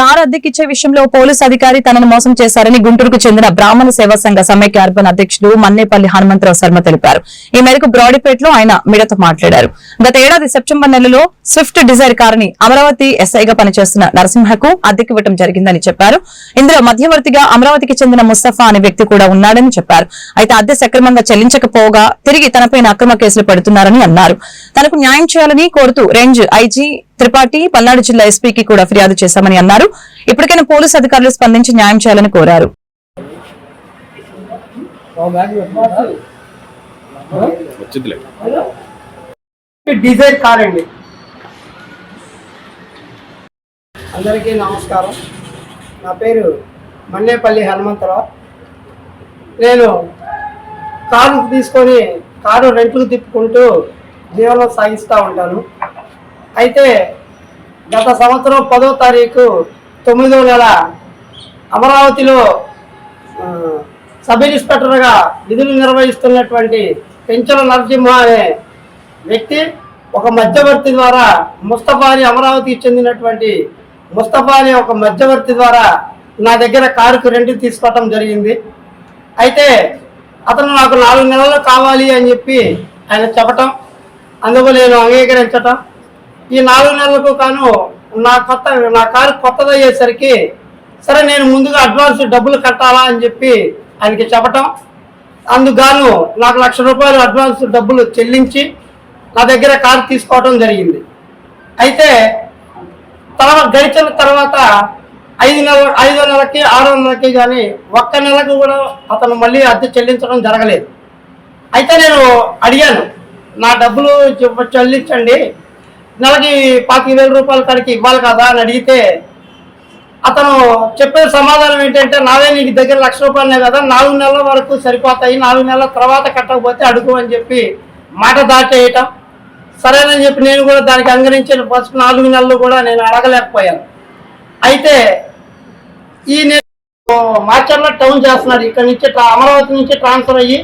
Car అద్దెకిచ్చే విషయంలో police అధికారి తనను మోసం చేశారని గుంటూరుకు చెందిన బ్రాహ్మణ సేవా సంఘ సమైక్య అర్బన్ అధ్యక్షుడు మన్నేపల్లి హనుమంతరావు శర్మ తెలిపారు. ఈ మేరకు బ్రాడీపేటలో ఆయన మీడియాతో మాట్లాడారు. గత ఏడాది సెప్టెంబర్ నెలలో స్విఫ్ట్ డిజైర్ కారుని అమరావతి ఎస్ఐగా పనిచేస్తున్న నరసింహకు అద్దెకివ్వడం జరిగిందని చెప్పారు. ఇందులో మధ్యవర్తిగా అమరావతికి చెందిన ముస్తఫా అనే వ్యక్తి కూడా ఉన్నాడని చెప్పారు. అయితే అద్దె సక్రమంగా చెల్లించకపోగా తిరిగి తనపైన అక్రమ కేసులు పెడుతున్నారని అన్నారు. తనకు న్యాయం చేయాలని కోరుతూ రేంజ్ ఐజీ త్రిపాఠి పల్నాడు జిల్లా ఎస్పీకి కూడా ఫిర్యాదు చేశామని అన్నారు. ఇప్పటికైనా పోలీసు అధికారులు స్పందించి న్యాయం చేయాలని కోరారు. వచ్చిందిలే డిజైర్ కార్ అండి. అందరికీ నమస్కారం. నా పేరు మన్నేపల్లి హనుమంతరావు. నేను కారు తీసుకొని కారు రెంట్లకు తిప్పుకుంటూ జీవనం సాగిస్తూ ఉంటాను. అయితే గత సంవత్సరం పదో తారీఖు తొమ్మిదో నెల అమరావతిలో సబ్ ఇన్స్పెక్టర్గా విధులు నిర్వహిస్తున్నటువంటి పెంచల నరసింహ అనే వ్యక్తి ఒక మధ్యవర్తి ద్వారా ముస్తఫా అని అమరావతికి చెందినటువంటి ముస్తఫా అనే ఒక మధ్యవర్తి ద్వారా నా దగ్గర కారుకు రెంట్ తీసుకోవటం జరిగింది. అయితే అతను నాకు నాలుగు నెలలు కావాలి అని చెప్పి ఆయన చెప్పటం అందుకు నేను అంగీకరించటం. ఈ నాలుగు నెలలకు కాను నా కొత్త నా కారు కొత్తది అయ్యేసరికి సరే నేను ముందుగా అడ్వాన్స్ డబ్బులు కట్టాలా అని చెప్పి ఆయనకి చెప్పటం. అందుకు నాకు లక్ష రూపాయలు అడ్వాన్స్ డబ్బులు చెల్లించి నా దగ్గర కారు తీసుకోవడం జరిగింది. అయితే తర్వాత గడిచిన తర్వాత ఐదు నెల ఐదో నెలకి ఆరో నెలకి కానీ ఒక్క నెలకు కూడా అతను మళ్ళీ అద్దె చెల్లించడం జరగలేదు. అయితే నేను అడిగాను నా డబ్బులు చెల్లించండి నెలకి పాతిక వేల రూపాయల కాడికి ఇవ్వాలి కదా అని అడిగితే అతను చెప్పే సమాధానం ఏంటంటే నాదే నీకు దగ్గర లక్ష రూపాయలనే కదా నాలుగు నెలల వరకు సరిపోతాయి నాలుగు నెలల తర్వాత కట్టకపోతే అడుగు అని చెప్పి మాట దాటేయటం. సరేనని చెప్పి నేను కూడా దానికి అంగరించిన ఫస్ట్ నాలుగు నెలలు కూడా నేను అడగలేకపోయాను. అయితే ఈ నేను మార్చర్ల టౌన్ చేస్తున్నాడు ఇక్కడ నుంచి అమరావతి నుంచి ట్రాన్స్ఫర్ అయ్యి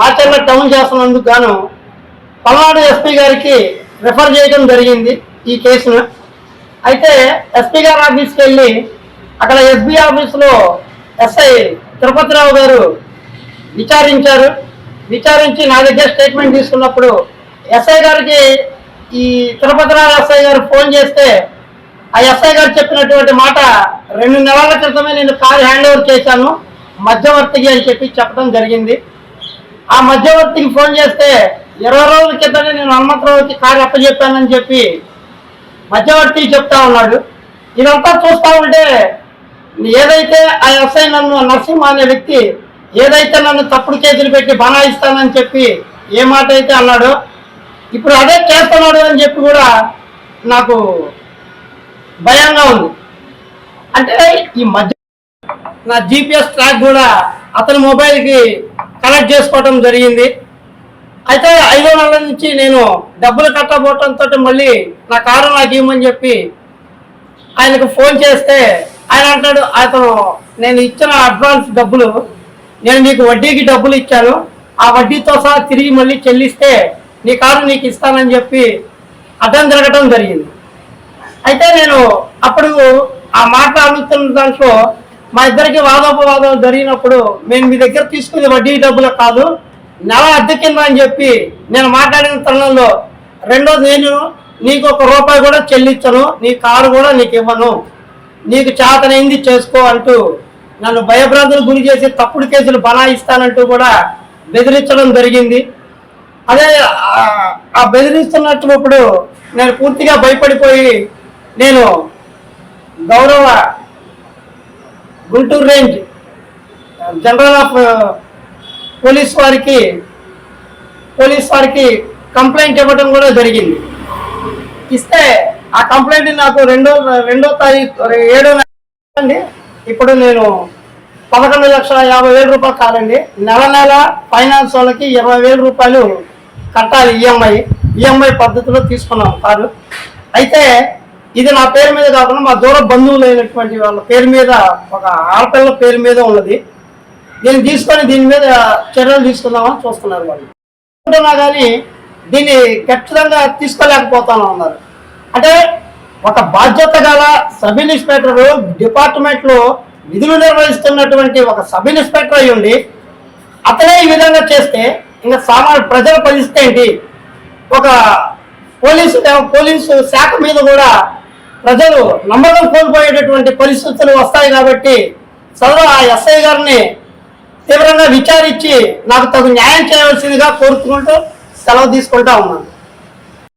మార్చర్ల టౌన్ చేస్తున్నందుకు గాను పల్నాడు ఎస్పీ గారికి రిఫర్ చేయడం జరిగింది ఈ కేసును. అయితే ఎస్పీ గారి ఆఫీస్కి వెళ్ళి అక్కడ ఎస్బీ ఆఫీస్లో ఎస్ఐ తిరుపతిరావు గారు విచారించారు. విచారించి నా దగ్గర స్టేట్మెంట్ తీసుకున్నప్పుడు ఎస్ఐ గారికి ఈ తిరుపతిరావు ఎస్ఐ గారు ఫోన్ చేస్తే ఆ ఎస్ఐ గారు చెప్పినటువంటి మాట రెండు నెలల క్రితమే నేను కారు హ్యాండ్ ఓవర్ చేశాను మధ్యవర్తికి అని చెప్పి చెప్పడం జరిగింది. ఆ మధ్యవర్తికి ఫోన్ చేస్తే ఇరవై రోజుల క్రితమే నేను హనుమంతరావుకి కారు అప్పచెప్పానని చెప్పి మధ్యవర్తి చెప్తా ఉన్నాడు. ఇదంతా చూస్తా ఉంటే ఏదైతే ఆ ఎస్ఐ నన్ను నరసింహ అనే వ్యక్తి ఏదైతే నన్ను తప్పుడు కేసులు పెట్టి బనాయిస్తానని చెప్పి ఏ మాట అయితే అన్నాడో ఇప్పుడు అదే చేస్తున్నాడు అని చెప్పి కూడా నాకు భయంగా ఉంది. అంటే ఈ మధ్య నా జీపీఎస్ ట్రాక్ కూడా అతని మొబైల్కి కనెక్ట్ చేసుకోవడం జరిగింది. అయితే ఐదో నెలల నుంచి నేను డబ్బులు కట్టబోవటంతో మళ్ళీ నా కారు నాకు ఇవ్వమని చెప్పి ఆయనకు ఫోన్ చేస్తే ఆయన అంటాడు అతను నేను ఇచ్చిన అడ్వాన్స్ డబ్బులు నేను నీకు వడ్డీకి డబ్బులు ఇచ్చాను. ఆ వడ్డీతో సహా తిరిగి మళ్ళీ చెల్లిస్తే నీ కారు నీకు ఇస్తానని చెప్పి అడ్డం తిరగటం జరిగింది. అయితే నేను అప్పుడు ఆ మాట అడుగుతున్న దాంట్లో మా ఇద్దరికి వాదోపవాదం జరిగినప్పుడు మేము మీ దగ్గర తీసుకునే వడ్డీ డబ్బులు కాదు నెల అద్దె కింద అని చెప్పి నేను మాట్లాడిన తరుణంలో రెండోది నేను నీకు ఒక రూపాయి కూడా చెల్లించను నీ కారు కూడా నీకు ఇవ్వను. నీకు చేతనైంది చేసుకో అంటూ నన్ను భయభ్రాంతులు గురి చేసి తప్పుడు కేసులు బనాయిస్తానంటూ కూడా బెదిరించడం జరిగింది. అదే ఆ- ఆ బెదిరిస్తున్నప్పుడు నేను పూర్తిగా భయపడిపోయి నేను గౌరవ Guntur range general of police వారికి పోలీస్ వారికి కంప్లైంట్ ఇవ్వడం కూడా జరిగింది. ఇస్తే ఆ కంప్లైంట్ నాకు రెండో రెండో తారీఖు ఏడో అండి ఇప్పుడు నేను పదకొండు లక్షల యాభై వేల రూపాయలు కాదండి. నెల నెల ఫైనాన్స్ వాళ్ళకి ఇరవై వేల రూపాయలు కట్టాలి ఈఎంఐ. ఈఎంఐ పద్ధతిలో తీసుకున్నాం కారు. అయితే ఇది నా పేరు మీద కాకుండా మా దూర బంధువులు అయినటువంటి వాళ్ళ పేరు మీద ఒక ఆడపిల్ల పేరు మీద ఉన్నది. దీన్ని తీసుకొని దీని మీద చర్యలు తీసుకుందామని చూస్తున్నారు వాళ్ళు. అనుకుంటున్నా కానీ దీన్ని ఖచ్చితంగా తీసుకోలేకపోతాను అన్నారు. అంటే ఒక బాధ్యత గల సబ్ ఇన్స్పెక్టర్ డిపార్ట్మెంట్లో విధులు నిర్వహిస్తున్నటువంటి ఒక సబ్ ఇన్స్పెక్టర్ అయి ఉండి అతనే ఈ విధంగా చేస్తే ఇంకా సామాన్య ప్రజల పరిస్థితి ఏంటి? ఒక పోలీసు పోలీసు శాఖ మీద కూడా ప్రజలు నమ్మకం కోల్పోయేటటువంటి పరిస్థితులు వస్తాయి కాబట్టి సదరు ఆ ఎస్ఐ గారిని తీవ్రంగా విచారించి నాకు తగు న్యాయం చేయవలసిందిగా కోరుకుంటూ సెలవు తీసుకుంటా ఉన్నాను.